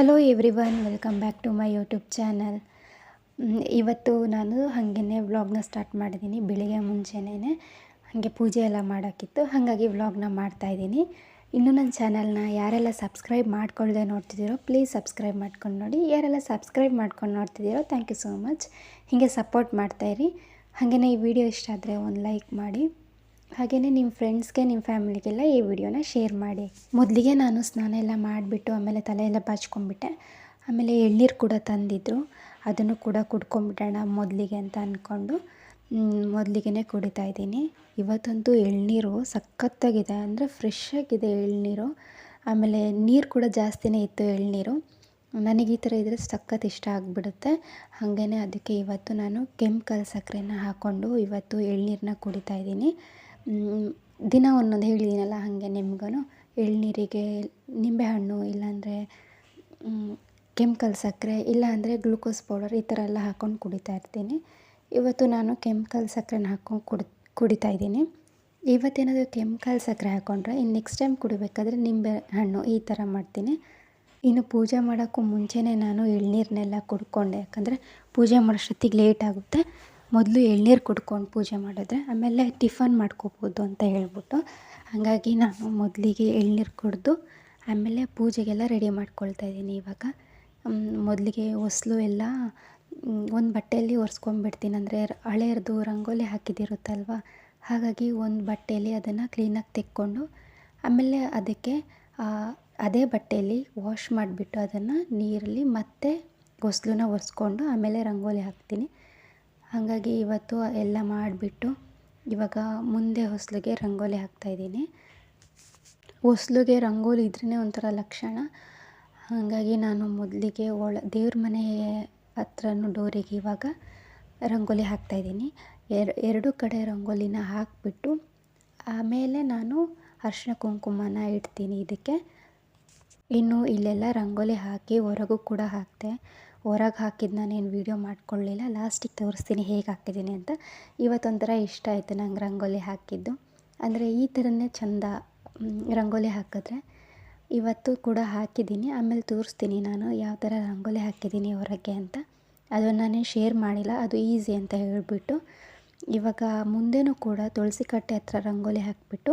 Everyone welcome back to my YouTube channel ಇವತ್ತು ನಾನು ಹಾಗೇ ವ್ಲಾಗ್ನ ಸ್ಟಾರ್ಟ್ ಮಾಡಿದ್ದೀನಿ ಬೆಳಿಗ್ಗೆ ಮುಂಚೆನೇ ಹಾಗೆ ಪೂಜೆ ಎಲ್ಲ ಮಾಡೋಕ್ಕಿತ್ತು ಹಾಗಾಗಿ ವ್ಲಾಗ್ನ ಮಾಡ್ತಾಯಿದ್ದೀನಿ ಇನ್ನೂ ನನ್ನ ಚಾನಲ್ನ ಯಾರೆಲ್ಲ ಸಬ್ಸ್ಕ್ರೈಬ್ ಮಾಡ್ಕೊಳ್ಳದೆ ನೋಡ್ತಿದ್ದೀರೋ ಪ್ಲೀಸ್ ಸಬ್ಸ್ಕ್ರೈಬ್ ಮಾಡ್ಕೊಂಡು ನೋಡಿ. ಯಾರೆಲ್ಲ ಸಬ್ಸ್ಕ್ರೈಬ್ ಮಾಡ್ಕೊಂಡು ನೋಡ್ತಿದ್ದೀರೋ ಥ್ಯಾಂಕ್ ಯು ಸೋ ಮಚ್ ಹೀಗೆ ಸಪೋರ್ಟ್ ಮಾಡ್ತಾಯಿರಿ ಹಾಗೆಯೇ ಈ ವಿಡಿಯೋ ಇಷ್ಟ ಆದರೆ ಒಂದು ಲೈಕ್ ಮಾಡಿ. ಹಾಗೆಯೇ ನಿಮ್ಮ ಫ್ರೆಂಡ್ಸ್ಗೆ ನಿಮ್ಮ ಫ್ಯಾಮಿಲಿಗೆಲ್ಲ ಈ ವಿಡಿಯೋನ ಶೇರ್ ಮಾಡಿ. ಮೊದಲಿಗೆ ನಾನು ಸ್ನಾನ ಎಲ್ಲ ಮಾಡಿಬಿಟ್ಟು, ಆಮೇಲೆ ತಲೆ ಎಲ್ಲ ಬಾಚ್ಕೊಂಡ್ಬಿಟ್ಟೆ ಆಮೇಲೆ ಎಳ್ನೀರು ಕೂಡ ತಂದಿದ್ದರು ಅದನ್ನು ಕೂಡ ಕುಡ್ಕೊಂಬಿಡೋಣ ಮೊದಲಿಗೆ ಅಂತ ಅಂದ್ಕೊಂಡು ಮೊದಲಿಗೆ ಕುಡಿತಾ ಇದ್ದೀನಿ. ಇವತ್ತಂತೂ ಎಳ್ನೀರು ಸಖತ್ತಾಗಿದೆ. ಅಂದರೆ ಫ್ರೆಶ್ ಆಗಿದೆ ಎಳ್ನೀರು. ಆಮೇಲೆ ನೀರು ಕೂಡ ಜಾಸ್ತಿನೇ ಇತ್ತು ಎಳ್ನೀರು. ನನಗೆ ಈ ಥರ ಇದ್ದರೆ ಸಖತ್ ಇಷ್ಟ ಆಗಿಬಿಡುತ್ತೆ. ಹಾಗೇ ಅದಕ್ಕೆ ಇವತ್ತು ನಾನು ಕೆಂಪು ಸಕ್ಕರೆನ ಹಾಕ್ಕೊಂಡು ಇವತ್ತು ಎಳ್ನೀರನ್ನ ಕುಡಿತಾ ಇದ್ದೀನಿ. ದಿನ ಒಂದೊಂದು ಹೇಳಿದ್ದೀನಲ್ಲ ಹಾಗೆ ನಿಮ್ಗೂ ಎಳ್ನೀರಿಗೆ ನಿಂಬೆಹಣ್ಣು ಇಲ್ಲಾಂದರೆ ಕೆಮಿಕಲ್ ಸಕ್ಕರೆ, ಇಲ್ಲಾಂದರೆ ಗ್ಲೂಕೋಸ್ ಪೌಡರ್ ಈ ಥರ ಎಲ್ಲ ಹಾಕ್ಕೊಂಡು ಕುಡಿತಾ ಇರ್ತೀನಿ. ಇವತ್ತು ನಾನು ಕೆಮಿಕಲ್ ಸಕ್ಕರೆನ ಹಾಕ್ಕೊಂಡು ಕುಡಿ, ಕುಡಿತಾ ಇದ್ದೀನಿ. ಇವತ್ತೇನಾದರೂ ಕೆಮಿಕಲ್ ಸಕ್ಕರೆ ಹಾಕ್ಕೊಂಡ್ರೆ ಇನ್ನು ನೆಕ್ಸ್ಟ್ ಟೈಮ್ ಕುಡಿಬೇಕಾದ್ರೆ ನಿಂಬೆ ಹಣ್ಣು ಈ ಥರ ಮಾಡ್ತೀನಿ. ಇನ್ನು ಪೂಜೆ ಮಾಡೋಕ್ಕೂ ಮುಂಚೆನೇ ನಾನು ಎಳ್ನೀರನ್ನೆಲ್ಲ ಕುಡ್ಕೊಂಡೆ. ಯಾಕಂದರೆ ಪೂಜೆ ಮಾಡೋಷ್ಟೊತ್ತಿಗೆ ಲೇಟ್ ಆಗುತ್ತೆ. ಮೊದಲು ಎಳ್ನೀರು ಕುಡ್ಕೊಂಡು ಪೂಜೆ ಮಾಡಿದ್ರೆ ಆಮೇಲೆ ಟಿಫನ್ ಮಾಡ್ಕೋಬೋದು ಅಂತ ಹೇಳ್ಬಿಟ್ಟು. ಹಾಗಾಗಿ ನಾನು ಮೊದಲಿಗೆ ಎಳ್ನೀರು ಕುಡಿದು ಆಮೇಲೆ ಪೂಜೆಗೆಲ್ಲ ರೆಡಿ ಮಾಡ್ಕೊಳ್ತಾ ಇದ್ದೀನಿ ಇವಾಗ. ಮೊದಲಿಗೆ ಹೊಸ್ಲು ಎಲ್ಲ ಒಂದು ಬಟ್ಟೆಯಲ್ಲಿ ಒರೆಸ್ಕೊಂಡ್ಬಿಡ್ತೀನಿ. ಅಂದರೆ ಹಳೇದು ರಂಗೋಲಿ ಹಾಕಿದ್ದಿರುತ್ತಲ್ವ ಹಾಗಾಗಿ ಒಂದು ಬಟ್ಟೆಯಲ್ಲಿ ಅದನ್ನು ಕ್ಲೀನಾಗಿ ತೆಕ್ಕೊಂಡು ಆಮೇಲೆ ಅದಕ್ಕೆ ಅದೇ ಬಟ್ಟೆಯಲ್ಲಿ ವಾಶ್ ಮಾಡಿಬಿಟ್ಟು ಅದನ್ನು ನೀರಲ್ಲಿ ಮತ್ತೆ ಹೊಸ್ಲನ್ನ ಒರೆಸ್ಕೊಂಡು ಆಮೇಲೆ ರಂಗೋಲಿ ಹಾಕ್ತೀನಿ. ಹಾಗಾಗಿ ಇವತ್ತು ಎಲ್ಲ ಮಾಡಿಬಿಟ್ಟು ಇವಾಗ ಮುಂದೆ ಹೊಸ್ಲಿಗೆ ರಂಗೋಲಿ ಹಾಕ್ತಾಯಿದ್ದೀನಿ ಹೊಸ್ಲಿಗೆ ರಂಗೋಲಿ ಇದ್ರೇ ಒಂಥರ ಲಕ್ಷಣ. ಹಾಗಾಗಿ ನಾನು ಮೊದಲಿಗೆ ಒಳ, ದೇವ್ರ ಮನೆ ಹತ್ರನೂ ಡೋರಿಗೆ ಇವಾಗ ರಂಗೋಲಿ ಹಾಕ್ತಾಯಿದ್ದೀನಿ ಎರ್, ಎರಡು ಕಡೆ ರಂಗೋಲಿನ ಹಾಕಿಬಿಟ್ಟು ಆಮೇಲೆ ನಾನು ಅರಿಶಿನ ಕುಂಕುಮನ ಇಡ್ತೀನಿ ಇದಕ್ಕೆ. ಇನ್ನು ಇಲ್ಲೆಲ್ಲ ರಂಗೋಲಿ ಹಾಕಿ ಹೊರಗೂ ಕೂಡ ಹಾಕಿದೆ ಹೊರಗೆ ಹಾಕಿದ್ದು ನಾನೇನು ವೀಡಿಯೋ ಮಾಡ್ಕೊಳ್ಳಿಲ್ಲ ಲಾಸ್ಟಿಗೆ ತೋರಿಸ್ತೀನಿ ಹೇಗೆ ಹಾಕಿದ್ದೀನಿ ಅಂತ. ಇವತ್ತೊಂಥರ ಇಷ್ಟ ಆಯಿತು ನಂಗೆ ರಂಗೋಲಿ ಹಾಕಿದ್ದು. ಅಂದರೆ ಈ ಥರನೇ ಚೆಂದ ರಂಗೋಲಿ ಹಾಕಿದ್ರೆ ಇವತ್ತು ಕೂಡ ಹಾಕಿದ್ದೀನಿ ಆಮೇಲೆ ತೋರಿಸ್ತೀನಿ ನಾನು ಯಾವ ಥರ ರಂಗೋಲಿ ಹಾಕಿದ್ದೀನಿ ಹೊರಗೆ ಅಂತ. ಅದನ್ನು ನಾನೇ ಶೇರ್ ಮಾಡಿಲ್ಲ, ಅದು ಈಸಿ ಅಂತ ಹೇಳಿಬಿಟ್ಟು. ಇವಾಗ ಮುಂದೆನೂ ಕೂಡ ತುಳಸಿ ಕಟ್ಟೆ ಹತ್ರ ರಂಗೋಲಿ ಹಾಕಿಬಿಟ್ಟು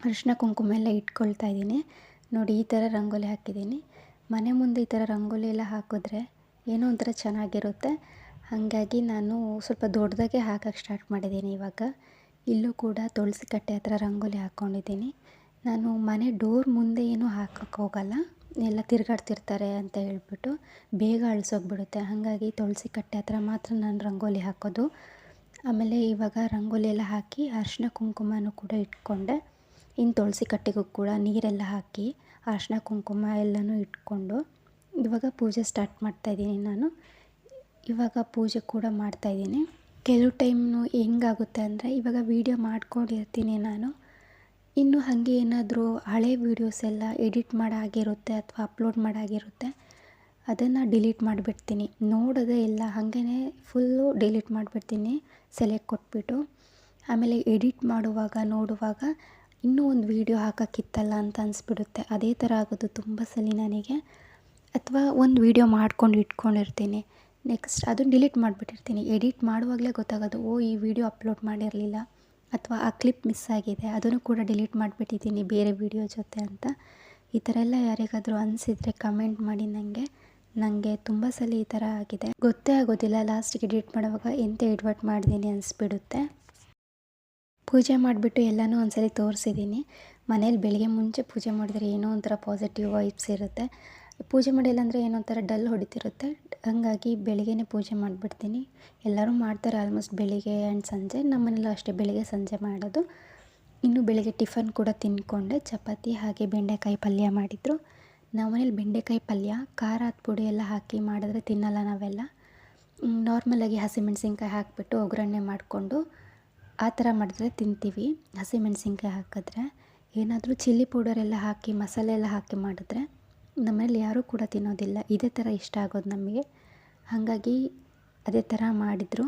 ಅರಿಶಿನ ಕುಂಕುಮ ಎಲ್ಲ ಇಟ್ಕೊಳ್ತಾ ಇದ್ದೀನಿ ನೋಡಿ ಈ ಥರ ರಂಗೋಲಿ ಹಾಕಿದ್ದೀನಿ ಮನೆ ಮುಂದೆ ಈ ಥರ ರಂಗೋಲಿ ಎಲ್ಲ ಹಾಕಿದ್ರೆ ಏನೋ ಒಂಥರ ಚೆನ್ನಾಗಿರುತ್ತೆ. ಹಾಗಾಗಿ ನಾನು ಸ್ವಲ್ಪ ದೊಡ್ಡದಾಗೆ ಹಾಕಕ್ಕೆ ಸ್ಟಾರ್ಟ್ ಮಾಡಿದ್ದೀನಿ ಇವಾಗ. ಇಲ್ಲೂ ಕೂಡ ತುಳಸಿ ಕಟ್ಟೆ ಹತ್ರ ರಂಗೋಲಿ ಹಾಕ್ಕೊಂಡಿದ್ದೀನಿ ನಾನು ಮನೆ ಡೋರ್ ಮುಂದೆ ಏನೂ ಹಾಕಕ್ಕೆ ಹೋಗಲ್ಲ. ಎಲ್ಲ ತಿರುಗಾಡ್ತಿರ್ತಾರೆ ಅಂತ ಹೇಳ್ಬಿಟ್ಟು ಬೇಗ ಅಳಿಸೋಗ್ಬಿಡುತ್ತೆ. ಹಾಗಾಗಿ ತುಳಸಿ ಕಟ್ಟೆ ಹತ್ರ ಮಾತ್ರ ನಾನು ರಂಗೋಲಿ ಹಾಕೋದು. ಆಮೇಲೆ ಇವಾಗ ರಂಗೋಲಿ ಎಲ್ಲ ಹಾಕಿ ಅರಿಶಿನ ಕುಂಕುಮನೂ ಕೂಡ ಇಟ್ಕೊಂಡೆ. ಇನ್ನು ತುಳಸಿ ಕಟ್ಟೆಗೂ ಕೂಡ ನೀರೆಲ್ಲ ಹಾಕಿ ಅರಿಶಿನ ಕುಂಕುಮ ಎಲ್ಲನೂ ಇಟ್ಕೊಂಡು ಇವಾಗ ಪೂಜೆ ಸ್ಟಾರ್ಟ್ ಮಾಡ್ತಾಯಿದ್ದೀನಿ ನಾನು. ಇವಾಗ ಪೂಜೆ ಕೂಡ ಮಾಡ್ತಾಯಿದ್ದೀನಿ ಕೆಲವು ಟೈಮ್ನು ಹೆಂಗಾಗುತ್ತೆ ಅಂದರೆ ಇವಾಗ ವೀಡಿಯೋ ಮಾಡ್ಕೊಂಡಿರ್ತೀನಿ ನಾನು. ಇನ್ನು ಹಾಗೆ ಏನಾದರೂ ಹಳೆ ವೀಡಿಯೋಸ್ ಎಲ್ಲ ಎಡಿಟ್ ಮಾಡಾಗಿರುತ್ತೆ ಅಥವಾ ಅಪ್ಲೋಡ್ ಮಾಡಾಗಿರುತ್ತೆ ಅದನ್ನು ಡಿಲೀಟ್ ಮಾಡಿಬಿಡ್ತೀನಿ. ನೋಡೋದೇ ಇಲ್ಲ ಹಾಗೇ ಫುಲ್ಲು ಡಿಲೀಟ್ ಮಾಡಿಬಿಡ್ತೀನಿ ಸೆಲೆಕ್ಟ್ ಕೊಟ್ಬಿಟ್ಟು. ಆಮೇಲೆ ಎಡಿಟ್ ಮಾಡುವಾಗ, ನೋಡುವಾಗ ಇನ್ನೂ ಒಂದು ವೀಡಿಯೋ ಹಾಕೋಕ್ಕಿತ್ತಲ್ಲ ಅಂತ ಅನಿಸ್ಬಿಡುತ್ತೆ. ಅದೇ ಥರ ಆಗೋದು ತುಂಬ ಸಲ ನನಗೆ. ಅಥವಾ ಒಂದು ವೀಡಿಯೋ ಮಾಡ್ಕೊಂಡು ಇಟ್ಕೊಂಡಿರ್ತೀನಿ. ನೆಕ್ಸ್ಟ್ ಅದನ್ನು ಡಿಲೀಟ್ ಮಾಡಿಬಿಟ್ಟಿರ್ತೀನಿ. ಎಡಿಟ್ ಮಾಡುವಾಗಲೇ ಗೊತ್ತಾಗೋದು, ಓ, ಈ ವಿಡಿಯೋ ಅಪ್ಲೋಡ್ ಮಾಡಿರಲಿಲ್ಲ. ಅಥವಾ ಆ ಕ್ಲಿಪ್ ಮಿಸ್ ಆಗಿದೆ, ಅದನ್ನು ಕೂಡ ಡಿಲೀಟ್ ಮಾಡಿಬಿಟ್ಟಿದ್ದೀನಿ ಬೇರೆ ವೀಡಿಯೋ ಜೊತೆ ಅಂತ. ಈ ಥರ ಎಲ್ಲ ಯಾರಿಗಾದರೂ ಅನಿಸಿದರೆ ಕಮೆಂಟ್ ಮಾಡಿ ನನಗೆ. ನನಗೆ ತುಂಬ ಸಲ ಈ ಥರ ಆಗಿದೆ. ಗೊತ್ತೇ ಆಗೋದಿಲ್ಲ, ಲಾಸ್ಟಿಗೆ ಎಡಿಟ್ ಮಾಡುವಾಗ ಎಂತ ಎಡ್ವರ್ಟ್ ಮಾಡಿದ್ದೀನಿ ಅನಿಸ್ಬಿಡುತ್ತೆ. ಪೂಜೆ ಮಾಡಿಬಿಟ್ಟು ಎಲ್ಲನೂ ಒಂದ್ಸಲಿ ತೋರಿಸಿದ್ದೀನಿ. ಮನೇಲಿ ಬೆಳಗ್ಗೆ ಮುಂಚೆ ಪೂಜೆ ಮಾಡಿದ್ರೆ ಏನೋ ಒಂಥರ ಪಾಸಿಟಿವ್ ವೈಬ್ಸ್ ಇರುತ್ತೆ. ಪೂಜೆ ಮಾಡಿಲ್ಲ ಅಂದರೆ ಏನೋ ಒಂಥರ ಡಲ್ ಹೊಡಿತಿರುತ್ತೆ. ಹಾಗಾಗಿ ಬೆಳಗ್ಗೆನೇ ಪೂಜೆ ಮಾಡಿಬಿಡ್ತೀನಿ. ಎಲ್ಲರೂ ಮಾಡ್ತಾರೆ ಆಲ್ಮೋಸ್ಟ್ ಬೆಳಿಗ್ಗೆ ಆ್ಯಂಡ್ ಸಂಜೆ. ನಮ್ಮ ಮನೇಲೂ ಅಷ್ಟೇ ಬೆಳಿಗ್ಗೆ ಸಂಜೆ ಮಾಡೋದು. ಇನ್ನು ಬೆಳಿಗ್ಗೆ ಟಿಫನ್ ಕೂಡ ತಿನ್ಕೊಂಡೆ. ಚಪಾತಿ ಹಾಗೆ ಬೆಂಡೆಕಾಯಿ ಪಲ್ಯ ಮಾಡಿದರು. ನಮ್ಮ ಮನೇಲಿ ಬೆಂಡೆಕಾಯಿ ಪಲ್ಯ, ಖಾರದ ಪುಡಿ ಎಲ್ಲ ಹಾಕಿ ಮಾಡಿದ್ರೆ ತಿನ್ನಲ್ಲ ನಾವೆಲ್ಲ. ನಾರ್ಮಲಾಗಿ ಹಸಿಮೆಣಸಿನ್ಕಾಯಿ ಹಾಕಿಬಿಟ್ಟು ಒಗ್ಗರಣೆ ಮಾಡಿಕೊಂಡು ಆ ಥರ ಮಾಡಿದ್ರೆ ತಿಂತೀವಿ. ಹಸಿಮೆಣ್ಸಿನ್ಕಾಯಿ ಹಾಕಿದ್ರೆ. ಏನಾದರೂ ಚಿಲ್ಲಿ ಪೌಡರ್ ಎಲ್ಲ ಹಾಕಿ, ಮಸಾಲೆ ಎಲ್ಲ ಹಾಕಿ ಮಾಡಿದ್ರೆ ನಮ್ಮಲ್ಲಿ ಯಾರೂ ಕೂಡ ತಿನ್ನೋದಿಲ್ಲ. ಇದೇ ಥರ ಇಷ್ಟ ಆಗೋದು ನಮಗೆ. ಹಾಗಾಗಿ ಅದೇ ಥರ ಮಾಡಿದರು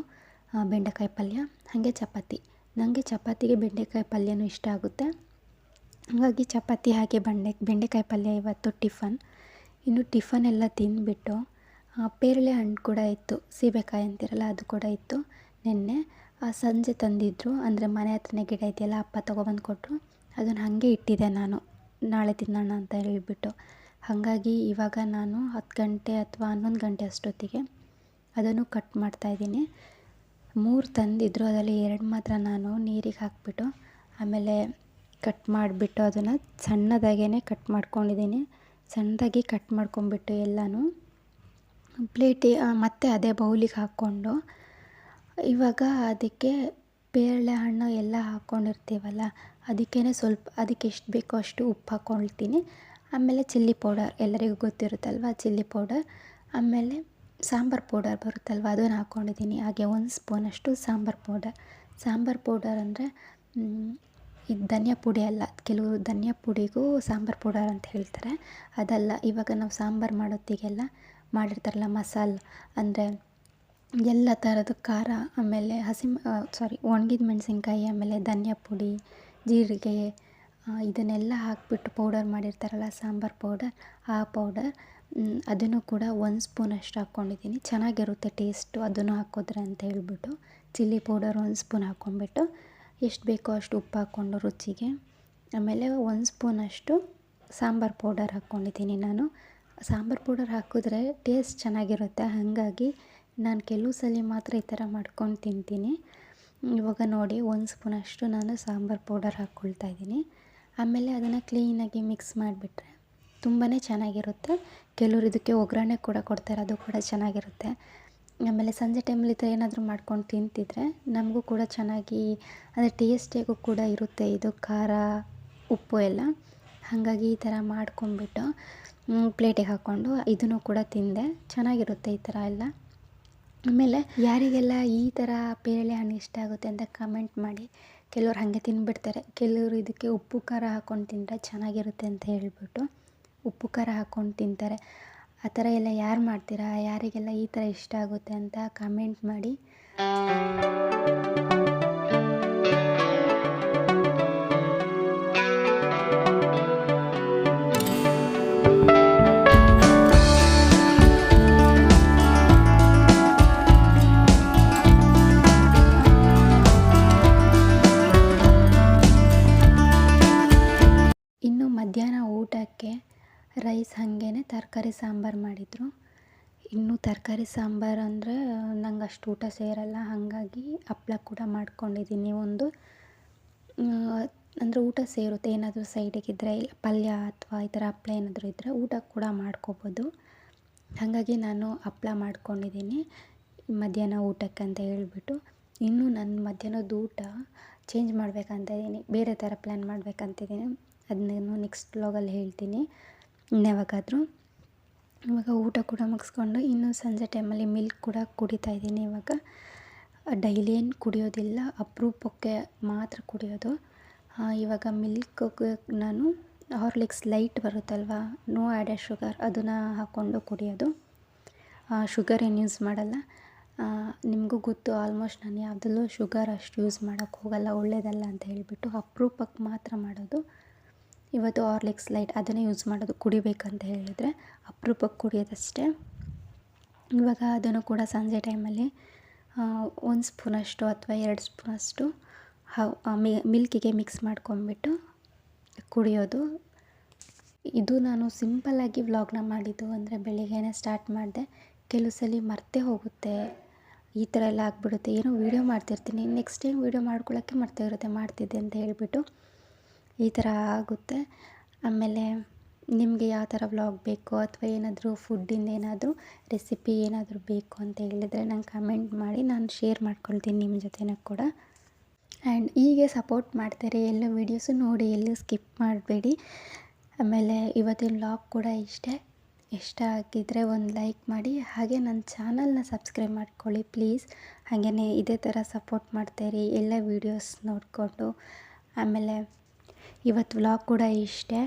ಬೆಂಡೆಕಾಯಿ ಪಲ್ಯ. ಹಾಗೆ ಚಪಾತಿ. ನನಗೆ ಚಪಾತಿಗೆ ಬೆಂಡೆಕಾಯಿ ಪಲ್ಯನೂ ಇಷ್ಟ ಆಗುತ್ತೆ. ಹಾಗಾಗಿ ಚಪಾತಿ ಹಾಗೆ ಬಂಡೆ, ಬೆಂಡೆಕಾಯಿ ಪಲ್ಯ ಇವತ್ತು ಟಿಫನ್. ಇನ್ನು ಟಿಫನ್ ಎಲ್ಲ ತಿಂದುಬಿಟ್ಟು ಪೇರಳೆ ಹಣ್ಣು ಕೂಡ ಇತ್ತು. ಸೀಬೆಕಾಯಿ ಅಂತಿರಲ್ಲ, ಅದು ಕೂಡ ಇತ್ತು. ನಿನ್ನೆ. ಸಂಜೆ ತಂದಿದ್ದರು ಅಂದರೆ ಮನೆ ಹತ್ರನೇ ಗಿಡ ಇದೆಯಲ್ಲ, ಅಪ್ಪ ತೊಗೊಬಂದು ಕೊಟ್ಟರು ಅದನ್ನು ಹಾಗೆ ಇಟ್ಟಿದ್ದೆ ನಾನು. ನಾಳೆ ತಿನ್ನೋಣ ಅಂತ ಹೇಳಿಬಿಟ್ಟು. ಹಾಗಾಗಿ ಇವಾಗ ನಾನು ಹತ್ತು ಗಂಟೆ ಅಥವಾ ಹನ್ನೊಂದು ಗಂಟೆ ಅಷ್ಟೊತ್ತಿಗೆ ಅದನ್ನು ಕಟ್ ಮಾಡ್ತಾಯಿದ್ದೀನಿ ಮೂರು ತಂದಿದ್ದರು ಅದರಲ್ಲಿ ಎರಡು ಮಾತ್ರ ನಾನು ನೀರಿಗೆ ಹಾಕಿಬಿಟ್ಟು, ಆಮೇಲೆ ಕಟ್ ಮಾಡಿಬಿಟ್ಟು ಅದನ್ನು ಸಣ್ಣದಾಗೇ ಕಟ್ ಮಾಡ್ಕೊಂಡಿದ್ದೀನಿ. ಸಣ್ಣದಾಗಿ ಕಟ್ ಮಾಡ್ಕೊಂಬಿಟ್ಟು ಎಲ್ಲನೂ. ಪ್ಲೇಟಿ ಮತ್ತು ಅದೇ ಬೌಲಿಗೆ ಹಾಕ್ಕೊಂಡು ಇವಾಗ ಅದಕ್ಕೆ ಪೇರಳೆ ಹಣ್ಣು ಎಲ್ಲ ಹಾಕ್ಕೊಂಡಿರ್ತೀವಲ್ಲ ಅದಕ್ಕೇ ಸ್ವಲ್ಪ, ಅದಕ್ಕೆ ಎಷ್ಟು ಬೇಕೋ ಅಷ್ಟು ಉಪ್ಪು ಹಾಕ್ಕೊಳ್ತೀನಿ. ಆಮೇಲೆ ಚಿಲ್ಲಿ ಪೌಡರ್, ಎಲ್ಲರಿಗೂ ಗೊತ್ತಿರುತ್ತಲ್ವ ಚಿಲ್ಲಿ ಪೌಡರ್? ಆಮೇಲೆ ಸಾಂಬಾರು ಪೌಡರ್ ಬರುತ್ತಲ್ವ, ಅದನ್ನು ಹಾಕ್ಕೊಂಡಿದ್ದೀನಿ. ಹಾಗೆ ಒಂದು ಸ್ಪೂನಷ್ಟು ಸಾಂಬಾರು ಪೌಡರ್. ಸಾಂಬಾರು ಪೌಡರ್ ಅಂದರೆ ಇದು ಧನಿಯಾ ಪುಡಿ ಅಲ್ಲ ಕೆಲವರು ಧನಿಯಾ ಪುಡಿಗೂ ಸಾಂಬಾರು ಪೌಡರ್ ಅಂತ ಹೇಳ್ತಾರೆ. ಅದಲ್ಲ, ಇವಾಗ ನಾವು ಸಾಂಬಾರು ಮಾಡೋತ್ತಿಗೆಲ್ಲ ಮಾಡಿರ್ತಾರಲ್ಲ ಮಸಾಲೆ, ಅಂದರೆ ಎಲ್ಲ ಥರದ ಖಾರ, ಆಮೇಲೆ ಹಸಿ ಸಾರಿ ಒಣಗಿದ ಮೆಣಸಿನ್ಕಾಯಿ, ಆಮೇಲೆ ಧನಿಯಾ ಪುಡಿ, ಜೀರಿಗೆ ಇದನ್ನೆಲ್ಲ ಹಾಕಿಬಿಟ್ಟು ಪೌಡರ್ ಮಾಡಿರ್ತಾರಲ್ಲ, ಸಾಂಬಾರು ಪೌಡರ್, ಆ ಪೌಡರ್ ಅದನ್ನು ಕೂಡ ಒಂದು ಸ್ಪೂನಷ್ಟು ಹಾಕ್ಕೊಂಡಿದ್ದೀನಿ. ಚೆನ್ನಾಗಿರುತ್ತೆ ಟೇಸ್ಟು, ಅದನ್ನು ಹಾಕಿದ್ರೆ ಅಂತ ಹೇಳ್ಬಿಟ್ಟು, ಚಿಲ್ಲಿ ಪೌಡರ್ ಒಂದು ಸ್ಪೂನ್ ಹಾಕ್ಕೊಂಡ್ಬಿಟ್ಟು, ಎಷ್ಟು ಬೇಕೋ ಅಷ್ಟು ಉಪ್ಪು ಹಾಕ್ಕೊಂಡು ರುಚಿಗೆ. ಆಮೇಲೆ ಒಂದು ಸ್ಪೂನಷ್ಟು ಸಾಂಬಾರು ಪೌಡರ್ ಹಾಕ್ಕೊಂಡಿದ್ದೀನಿ ನಾನು. ಸಾಂಬಾರು ಪೌಡರ್ ಹಾಕಿದ್ರೆ ಟೇಸ್ಟ್ ಚೆನ್ನಾಗಿರುತ್ತೆ, ಹಾಗಾಗಿ ನಾನು ಕೆಲವು ಸಲ ಮಾತ್ರ ಈ ಥರ ಮಾಡ್ಕೊಂಡು ತಿಂತೀನಿ. ಇವಾಗ ನೋಡಿ ಒಂದು ಸ್ಪೂನಷ್ಟು ನಾನು ಸಾಂಬಾರು ಪೌಡರ್ ಹಾಕ್ಕೊಳ್ತಾ ಇದ್ದೀನಿ. ಆಮೇಲೆ ಅದನ್ನು ಕ್ಲೀನಾಗಿ ಮಿಕ್ಸ್ ಮಾಡಿಬಿಟ್ರೆ ತುಂಬಾ ಚೆನ್ನಾಗಿರುತ್ತೆ. ಕೆಲವರು ಇದಕ್ಕೆ ಒಗ್ಗರಣೆ ಕೂಡ ಕೊಡ್ತಾರೆ, ಅದು ಕೂಡ ಚೆನ್ನಾಗಿರುತ್ತೆ. ಆಮೇಲೆ ಸಂಜೆ ಟೈಮಲ್ಲಿ ಥರ ಏನಾದರೂ ಮಾಡ್ಕೊಂಡು ತಿಂತಿದ್ರೆ ನಮಗೂ ಕೂಡ ಚೆನ್ನಾಗಿ ಅಂದರೆ ಟೇಸ್ಟಿಗೂ ಕೂಡ ಇರುತ್ತೆ ಇದು ಖಾರ, ಉಪ್ಪು ಎಲ್ಲ. ಹಾಗಾಗಿ ಈ ಥರ ಮಾಡ್ಕೊಂಡ್ಬಿಟ್ಟು ಪ್ಲೇಟಿಗೆ ಹಾಕ್ಕೊಂಡು ಇದನ್ನು ಕೂಡ ತಿಂದೆ. ಚೆನ್ನಾಗಿರುತ್ತೆ ಈ ಥರ ಎಲ್ಲ. ಆಮೇಲೆ ಯಾರಿಗೆಲ್ಲ ಈ ಥರ ಪೇರಳೆ ಹಣ್ಣು ಇಷ್ಟ ಆಗುತ್ತೆ ಅಂತ ಕಮೆಂಟ್ ಮಾಡಿ, ಕೆಲವ್ರು ಹಾಗೆ ತಿಂದುಬಿಡ್ತಾರೆ ಕೆಲವರು ಇದಕ್ಕೆ ಉಪ್ಪು, ಖಾರ ಹಾಕ್ಕೊಂಡು ತಿಂದರೆ ಚೆನ್ನಾಗಿರುತ್ತೆ ಅಂತ ಹೇಳ್ಬಿಟ್ಟು ಉಪ್ಪು, ಖಾರ ಹಾಕ್ಕೊಂಡು ತಿಂತಾರೆ. ಆ ಥರ ಎಲ್ಲ ಯಾರು ಮಾಡ್ತೀರಾ? ಯಾರಿಗೆಲ್ಲ ಈ ಥರ ಇಷ್ಟ ಆಗುತ್ತೆ ಅಂತ ಕಮೆಂಟ್ ಮಾಡಿ. ರೈಸ್ ಹಾಗೇ ತರಕಾರಿ ಸಾಂಬಾರು ಮಾಡಿದರು. ಇನ್ನು ತರಕಾರಿ ಸಾಂಬಾರು ಅಂದರೆ ನಂಗೆ ಅಷ್ಟು ಊಟ ಸೇರಲ್ಲ, ಹಾಗಾಗಿ ಹಪ್ಪಳ ಕೂಡ ಮಾಡ್ಕೊಂಡಿದ್ದೀನಿ ಒಂದು. ಅಂದರೆ ಊಟ ಸೇರುತ್ತೆ, ಏನಾದರೂ ಸೈಡಿಗಿದ್ದರೆ ಪಲ್ಯ ಅಥವಾ ಈ ಥರ ಹಪ್ಪಳ ಏನಾದರೂ ಇದ್ದರೆ ಊಟ ಕೂಡ ಮಾಡ್ಕೊಬೋದು. ಹಾಗಾಗಿ ನಾನು ಹಪ್ಪಳ ಮಾಡ್ಕೊಂಡಿದ್ದೀನಿ ಮಧ್ಯಾಹ್ನ ಊಟಕ್ಕೆ ಅಂತ ಹೇಳ್ಬಿಟ್ಟು. ಇನ್ನು ನನ್ನ ಮಧ್ಯಾಹ್ನದ ಊಟ ಚೇಂಜ್ ಮಾಡಬೇಕಂತ ಇದ್ದೀನಿ ಬೇರೆ ಥರ ಪ್ಲ್ಯಾನ್ ಮಾಡಬೇಕಂತಿದ್ದೀನಿ ಅದನ್ನೇನು ನೆಕ್ಸ್ಟ್ ವ್ಲಾಗಲ್ಲಿ ಹೇಳ್ತೀನಿ. ಇನ್ಯಾವಾಗಾದರೂ ಇವಾಗ ಊಟ ಕೂಡ ಮುಗಿಸ್ಕೊಂಡು ಇನ್ನೂ ಸಂಜೆ ಟೈಮಲ್ಲಿ ಮಿಲ್ಕ್ ಕೂಡ ಕುಡಿತಾ ಇದ್ದೀನಿ ಇವಾಗ. ಡೈಲಿ ಏನು ಕುಡಿಯೋದಿಲ್ಲ, ಅಪರೂಪಕ್ಕೆ ಮಾತ್ರ ಕುಡಿಯೋದು. ಇವಾಗ ಮಿಲ್ಕ್ಗೆ ನಾನು ಹಾರ್ಲಿಕ್ಸ್ ಲೈಟ್ ಬರುತ್ತಲ್ವ, ನೋ ಆ್ಯಡೆಡ್ ಶುಗರ್ ಅದನ್ನು ಹಾಕ್ಕೊಂಡು ಕುಡಿಯೋದು. ಶುಗರ್ ಏನು ಯೂಸ್ ಮಾಡಲ್ಲ. ನಿಮಗೂ ಗೊತ್ತು ಆಲ್ಮೋಸ್ಟ್ ನಾನು ಯಾವುದಲ್ಲೂ ಶುಗರ್ ಅಷ್ಟು ಯೂಸ್ ಮಾಡೋಕ್ಕೆ ಹೋಗಲ್ಲ ಒಳ್ಳೆಯದಲ್ಲ ಅಂತ ಹೇಳಿಬಿಟ್ಟು ಅಪರೂಪಕ್ಕೆ ಮಾತ್ರ ಮಾಡೋದು. ಇವತ್ತು ಆರ್ಲಿಕ್ಸ್ ಲೈಟ್ ಅದನ್ನೇ ಯೂಸ್ ಮಾಡೋದು ಕುಡಿಬೇಕಂತ ಹೇಳಿದರೆ ಅಪರೂಪಕ್ಕೆ ಕುಡಿಯೋದಷ್ಟೇ. ಇವಾಗ ಅದನ್ನು ಕೂಡ ಸಂಜೆ ಟೈಮಲ್ಲಿ ಒಂದು ಸ್ಪೂನಷ್ಟು ಅಥವಾ ಎರಡು ಸ್ಪೂನಷ್ಟು ಮಿಲ್ಕಿಗೆ ಮಿಕ್ಸ್ ಮಾಡ್ಕೊಂಬಿಟ್ಟು ಕುಡಿಯೋದು. ಇದು ನಾನು ಸಿಂಪಲ್ಲಾಗಿ ವ್ಲಾಗ್ನ ಮಾಡಿದ್ದು ಅಂದರೆ ಬೆಳಿಗ್ಗೆನೇ ಸ್ಟಾರ್ಟ್ ಮಾಡಿದೆ. ಕೆಲವು ಸಲ ಮರ್ತೇ ಹೋಗುತ್ತೆ, ಈ ಥರ ಎಲ್ಲ ಆಗಿಬಿಡುತ್ತೆ. ಏನೋ ವೀಡಿಯೋ ಮಾಡ್ತಿರ್ತೀನಿ, ನೆಕ್ಸ್ಟ್ ಟೈಮ್ ವೀಡಿಯೋ ಮಾಡ್ಕೊಳ್ಳೋಕ್ಕೆ ಮರ್ತೇ ಇರುತ್ತೆ, ಮಾಡ್ತಿದ್ದೆ ಅಂತ ಹೇಳಿಬಿಟ್ಟು ಈ ಥರ ಆಗುತ್ತೆ. ಆಮೇಲೆ ನಿಮಗೆ ಯಾವ ಥರ ವ್ಲಾಗ್ ಬೇಕು ಅಥವಾ ಏನಾದರೂ ಫುಡ್ಡಿಂದ ಏನಾದರೂ ರೆಸಿಪಿ ಏನಾದರೂ ಬೇಕು ಅಂತ ಹೇಳಿದರೆ ನಂಗೆ ಕಮೆಂಟ್ ಮಾಡಿ, ನಾನು ಶೇರ್ ಮಾಡ್ಕೊಳ್ತೀನಿ ನಿಮ್ಮ ಜೊತೆನೂ ಕೂಡ. ಆ್ಯಂಡ್ ಹೀಗೆ ಸಪೋರ್ಟ್ ಮಾಡ್ತಾರೆ ಎಲ್ಲ ವೀಡಿಯೋಸು ನೋಡಿ, ಎಲ್ಲೂ ಸ್ಕಿಪ್ ಮಾಡಬೇಡಿ. ಆಮೇಲೆ ಇವತ್ತಿನ ವ್ಲಾಗ್ ಕೂಡ ಇಷ್ಟೇ. ಇಷ್ಟ ಆಗಿದ್ದರೆ ಒಂದು ಲೈಕ್ ಮಾಡಿ, ಹಾಗೆ ನನ್ನ ಚಾನಲ್ನ ಸಬ್ಸ್ಕ್ರೈಬ್ ಮಾಡ್ಕೊಳ್ಳಿ ಪ್ಲೀಸ್. ಹಾಗೆಯೇ ಇದೇ ಥರ ಸಪೋರ್ಟ್ ಮಾಡ್ತಾಯಿರಿ ಎಲ್ಲ ವೀಡಿಯೋಸ್ ನೋಡಿಕೊಂಡು. ಆಮೇಲೆ ಇವತ್ತು ವ್ಲಾಗ್ ಕೂಡ ಇಷ್ಟೇ.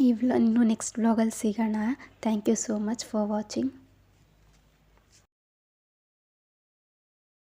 ಈ ವ್ಲಾ ಇನ್ನು ನೆಕ್ಸ್ಟ್ ವ್ಲಾಗಲ್ಲಿ ಸಿಗೋಣ. Thank you so much for watching